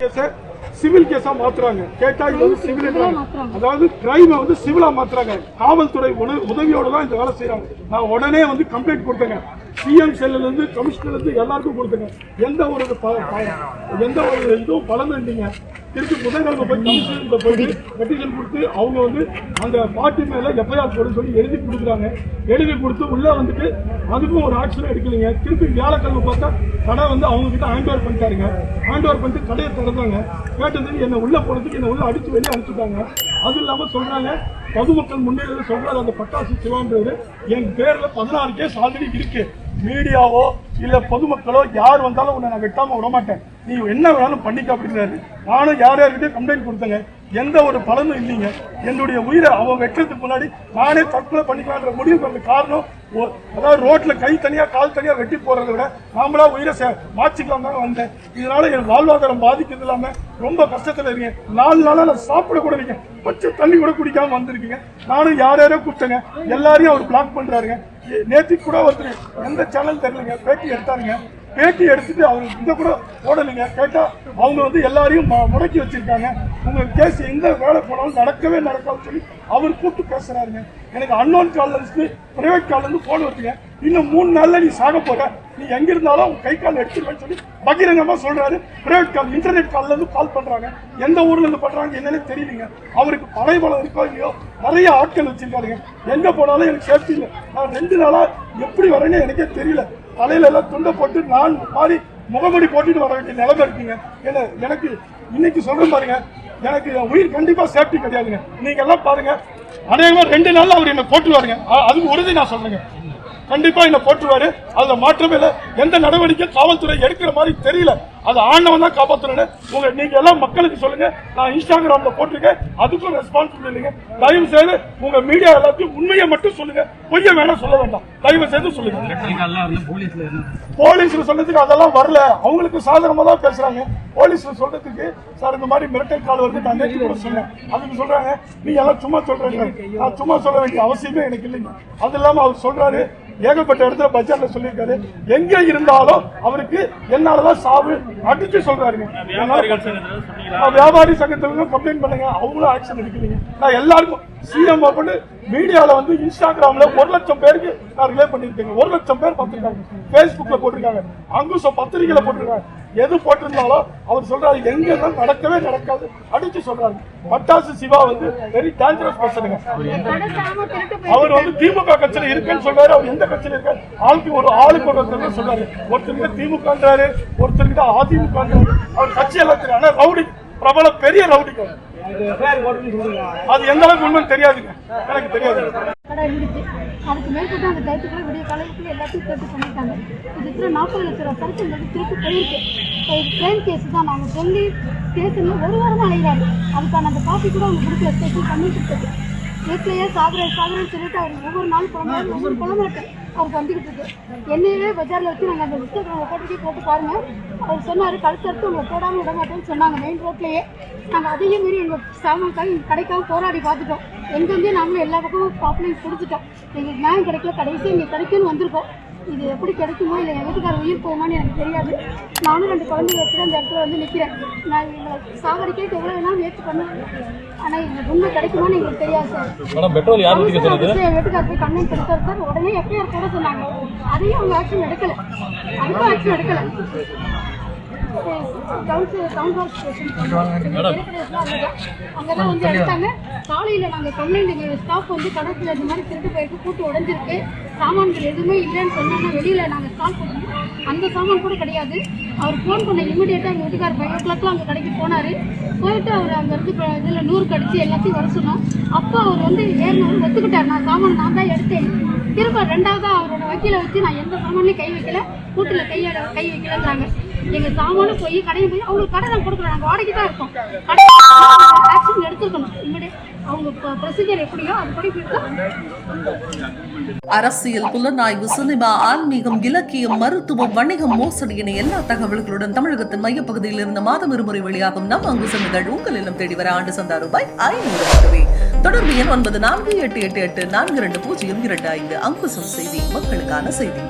கேஸை சிவில் கேஸா மாத்துறாங்க. கேட்டா இது வந்து சிவில் அதாவது கிரைமை வந்து சிவிலா மாத்துறாங்க. காவல்துறை உதவியோட தான் இந்த வேலை செய்றாங்க. நான் உடனே வந்து கம்ப்ளைண்ட் கொடுத்தேங்க. சிஎம் செல்லுல இருந்து கமிஷனர் இருந்து எல்லாருக்கும் கொடுத்தேங்க. எந்த ஒரு எந்த ஒரு இதுவும் பலனும் இல்லைங்க திருப்பி புதன்கிழமை போய் போயிட்டு பெட்டிஷன் கொடுத்து அவங்க வந்து அந்த பார்ட்டி மேல எஃப்ஐஆர் சொல்லி எழுதி கொடுக்குறாங்க. எழுதி கொடுத்து உள்ள வந்துட்டு அதுக்கும் ஒரு ஆக்ஷன் எடுக்கலைங்க. திருப்பி வியாழக்கிழமை பார்த்தா கடை வந்து அவங்க கிட்ட ஹேண்ட் ஓவர் பண்ணிட்டாருங்க. ஹேண்ட் ஓவர் பண்ணிட்டு கடையை திறந்தாங்க. கேட்டதுக்கு என்ன உள்ள போனதுக்கு என்ன உள்ள அடிச்சு வெளியே அனுப்பிச்சுட்டாங்க. அது இல்லாம சொல்றாங்க பொதுமக்கள் முன்னிலையில் சொல்றாரு அந்த பட்டாசு சிவான்றது என் பேர்ல பதினாறு கேஸ் ஆல்ரெடி இருக்கு. மீடியாவோ இல்ல பொதுமக்களோ யார் வந்தாலும் உன்னை நான் வெட்டாம விட மாட்டேன் நீ என்ன வேணாலும் பண்ணிக்க அப்படிங்கிறாரு. நானும் யார் யார்கிட்டயும் கம்ப்ளைண்ட் கொடுத்தேங்க. எந்த ஒரு பலனும் இல்லைங்க. என்னுடைய உயிரை அவன் வெட்டுறதுக்கு முன்னாடி நானே தற்கொலை பண்ணிக்கலான்ற முடிவுக்கு வந்த காரணம் அதாவது ரோட்ல கை தனியா கால் தனியா வெட்டி போறதை விட நாமளா உயிரை சே- மாச்சிக்கலாம் தான் வந்தேன். இதனால என் வாழ்வாதாரம் பாதிக்கிறது இல்லாம ரொம்ப கஷ்டத்துல இருக்கேன் நாலு நாளா நான் சாப்பிட கூட கொஞ்சம் தண்ணி கூட குடிக்காம வந்திருக்கீங்க. நானும் யார் யாரோ கூப்பிட்டேங்க. எல்லாரையும் அவர் பிளாக் பண்றாருங்க. நேத்தி கூட ஒருத்தர் எந்த சேனல் தெரியலங்க. பேட்டி எடுத்தாருங்க. பேட்டி எடுத்துட்டு அவங்க இந்த கூட போடலைங்க. கேட்டா அவங்க வந்து எல்லாரையும் முடக்கி வச்சிருக்காங்க. உங்கள் கேஸ் எந்த வேலை போனாலும் நடக்கவே நடக்காதுன்னு சொல்லி அவர் கூப்பிட்டு பேசுறாருங்க. எனக்கு அன்னோன் கால்ல இருந்து பிரைவேட் கால்ல போன் வருதுங்க. இன்னும் மூணு நாளில் நீ சாக போற. நீ எங்க இருந்தாலும் அவங்க கை கால் எடுத்துருவேன்னு சொல்லி பகிரங்கமா சொல்றாரு. பிரைவேட் கால் இன்டர்நெட் காலேருந்து கால் பண்றாங்க. எந்த ஊர்ல இருந்து பண்றாங்க என்னன்னு தெரியலங்க. அவருக்கு படை பலம் இருக்கோ இல்லையோ நிறைய ஆட்கள் வச்சிருக்காருங்க. எங்க போனாலும் எனக்கு சேஃப்டி இல்லை. நான் ரெண்டு நாளா எப்படி வரேன்னு எனக்கே தெரியல. தலையில எல்லாம் துண்டை போட்டு நான் மாறி முகமடி போட்டுட்டு வர வேண்டிய நிலைமை இருக்குங்க. என்ன எனக்கு இன்னைக்கு சொல்றேன் பாருங்க எனக்கு என் உயிர் கண்டிப்பா சேஃப்டி கிடையாதுங்க. நீங்க எல்லாம் பாருங்க அநேகமா ரெண்டு நாள் அவர் என்ன போட்டுருவாருங்க அ- அதுக்கு உறுதி நான் சொல்றேங்க. கண்டிப்பா என்ன போட்டுருவாரு அதுல மாற்றமே இல்லை. எந்த நடவடிக்கை காவல்துறை எடுக்கிற மாதிரி தெரியல. அது ஆண்டவன் தான் காப்பாற்றணும் உங்க நீங்க எல்லாம் மக்களுக்கு சொல்லுங்க. நான் இன்ஸ்டாகிராம்ல போட்டிருக்கேன். அதுக்கும் ரெஸ்பான்சிபிள் இல்லைங்க. தயவு செய்து உங்க மீடியா எல்லாத்தையும் உண்மையை மட்டும் சொல்லுங்க. பொய்ய வேணாம் சொல்ல வேண்டாம். தயவு செய்து சொல்லுங்க. போலீஸ்ல சொன்னதுக்கு அதெல்லாம் வரல. அவங்களுக்கு சாதகமா தான் பேசுறாங்க. போலீஸ்ல சொல்றதுக்கு சார் இந்த மாதிரி மிரட்டல் கால் வருது நான் நேற்று கூட சொன்னேன். அதுக்கு சொல்றாங்க நீங்க எல்லாம் சும்மா சொல்றீங்க நான் சும்மா சொல்ல வேண்டிய அவசியமே எனக்கு இல்லைங்க. அது இல்லாம அவர் சொல்றாரு ஏகப்பட்ட இடத்துல பஜார்ல சொல்லியிருக்காரு. எங்க இருந்தாலும் அவருக்கு என்னாலதான் சாவு அடிச்சு சொல்றாருங்க. வியாபாரி சங்கத்துல கம்ப்ளைண்ட் பண்ணுங்க. அவங்களும் ஆக்ஷன் எடுக்கலீங்க. நான் எல்லாருக்கும் சிஎம் அப்படின்னு மீடியாவில் வந்து இன்ஸ்டாகிராமில் ஒரு லட்சம் பேருக்கு நான் ரிலே பண்ணியிருக்கேங்க. ஒரு லட்சம் பேர் பார்த்துருக்காங்க. ஃபேஸ்புக்கில் போட்டிருக்காங்க. அங்குசம் பத்திரிகையில் போட்டிருக்காங்க. எது போட்டிருந்தாலும் அவர் சொல்றாரு எங்க இருந்தாலும் நடக்கவே நடக்காது. அடிச்சு சொல்றாரு. பட்டாசு சிவா வந்து வெரி டேஞ்சரஸ் பர்சனுங்க அவர் வந்து திமுக கட்சியில இருக்குன்னு சொல்றாரு அவர் எந்த கட்சியில இருக்காரு? ஆளுக்கு ஒரு ஆளுக்கு ஒரு ஒருத்தர் சொல்றாரு ஒருத்தருக்கு திமுகன்றாரு ஒருத்தருக்கு அதிமுகன்றாரு. அவர் கட்சி எல்லாம் தெரியும் ஆனா ரவுடி. பிரபல பெரிய ரவுடிக்கு அது எந்த அளவுக்கு உண்மைன்னு தெரியாதுங்க. எனக்கு தெரியாது. அதுக்கு அந்த டயத்துக்குள்ள விடிய காலையில் எல்லாத்தையும் கேட்டு பண்ணிட்டாங்க. இது இருக்கிற நாற்பது லட்ச ரூபா சரக்கு திருப்பி போயிருக்கு. ட்ரெயின் கேஸ் தான். நாங்கள் சொல்லி கேஸுன்னு ஒரு வாரமாக அழைகிறாரு அதுக்கான அந்த காப்பி கூட அவங்க கொடுக்கல. ஸ்டேஷன் பண்ணி கொடுத்தது வீட்லயே சாகுறேன் சாகுறேன்னு சொல்லிட்டு அவர் ஒவ்வொரு நாள் குழந்தை ஒவ்வொரு குழந்தை அவருக்கு வந்துகிட்டு இருக்கு. என்னையவே பஜார்ல வச்சு நாங்கள் அந்த இன்ஸ்டாகிராம் போட்டு போட்டு பாருங்க. அவர் சொன்னாரு கழுத்தறுத்து உங்களை போடாம விட மாட்டேன்னு சொன்னாங்க மெயின் ரோட்லயே நாங்கள் அதையும் மீறி எங்கள் சாமான்காக கிடைக்காம போராடி பார்த்துட்டோம். எங்கெங்கே நாங்களும் எல்லா பக்கமும் பாப்புலையும் பிடிச்சிட்டோம் எங்களுக்கு நியாயம் கிடைக்கல கடைசியாக இங்கே கிடைக்குன்னு வந்திருக்கோம். இது எப்படி கிடைக்குமோ இல்லை என் வீட்டுக்கார உயிர் போகுமான்னு எனக்கு தெரியாது. நானும் ரெண்டு குழந்தைங்க வச்சுட்டு அந்த இடத்துல வந்து நிற்கிறேன் நான் எங்களை சாகடிக்கிறதுக்கு எவ்வளோ வேணாலும் முயற்சி பண்ணுவேன். ஆனால் எங்களுக்கு உண்மை கிடைக்குமான்னு எங்களுக்கு தெரியாது சார். என் வீட்டுக்கார போய் கம்ப்ளைண்ட் கொடுத்தாரு சார். உடனே எஃப்ஐஆர் போட சொன்னாங்க. அதையும் அவங்க ஆக்ஷன் எடுக்கல அதுக்கும் ஆக்ஷன் எடுக்கல கவுன்சில் டவுன் ஹால் அங்கதான் வந்து எடுத்தாங்க காலையில் நாங்கள் கம்ப்ளைண்ட் எங்க ஸ்டாஃப் வந்து கடற்கரை இந்த மாதிரி திருட்டு போயிருக்கு கூட்டு உடைஞ்சிருக்கு சாமான்கள் எதுவுமே இல்லைன்னு சொன்னாங்க வெளியில் நாங்கள் ஸ்டால் போட்டோம் அந்த சாமான் கூட கிடையாது அவர் ஃபோன் பண்ண இமிடியேட்டா எங்க வீட்டுக்கார் ஃபைவ் ஓ கிளாக்லாம் அங்கே கடைக்கு போனார் போயிட்டு அவர் அங்க இருந்து இப்ப இதுல நூறு கடிச்சு எல்லாத்தையும் வர சொன்னோம் அப்போ அவர் வந்து ஏறினவர் ஒத்துக்கிட்டார் நான் சாமான் நான் தான் எடுத்தேன் திரும்ப ரெண்டாவதா அவரோட வக்கீல வச்சு நான் எந்த சாமானையும் கை வைக்கல கூட்டில் கையால கை வைக்கலன்றாங்க எங்க சாமான போய் கடையும் போய் அவங்களுக்கு கடை தான் கொடுக்குறோம் நாங்கள் வாடகை தான் இருக்கோம். கடை ஆக்ஷன் எடுத்துருக்கணும். இமிடியேட் அவங்க ப்ரொசீஜர் எப்படியோ அதுபடி அரசியல் புலனாய்வு சினிமா ஆன்மீகம் இலக்கியம் மருத்துவம் வணிகம் மோசடி என எல்லா தகவல்களுடன் தமிழகத்தின் மையப்பகுதியில் இருந்த மாதம் இருமுறை வெளியாகும். நம் அங்கு சென்றுகள் உங்கள் இல்லம் தேடி வர ஆண்டு சந்தா ரூபாய் ஐநூறு மட்டுமே தொடர்பு எண் ஒன்பது நான்கு எட்டு எட்டு எட்டு நான்கு இரண்டு பூஜ்ஜியம் இரண்டு ஐந்து. அங்குசம் செய்தி மக்களுக்கான செய்தி.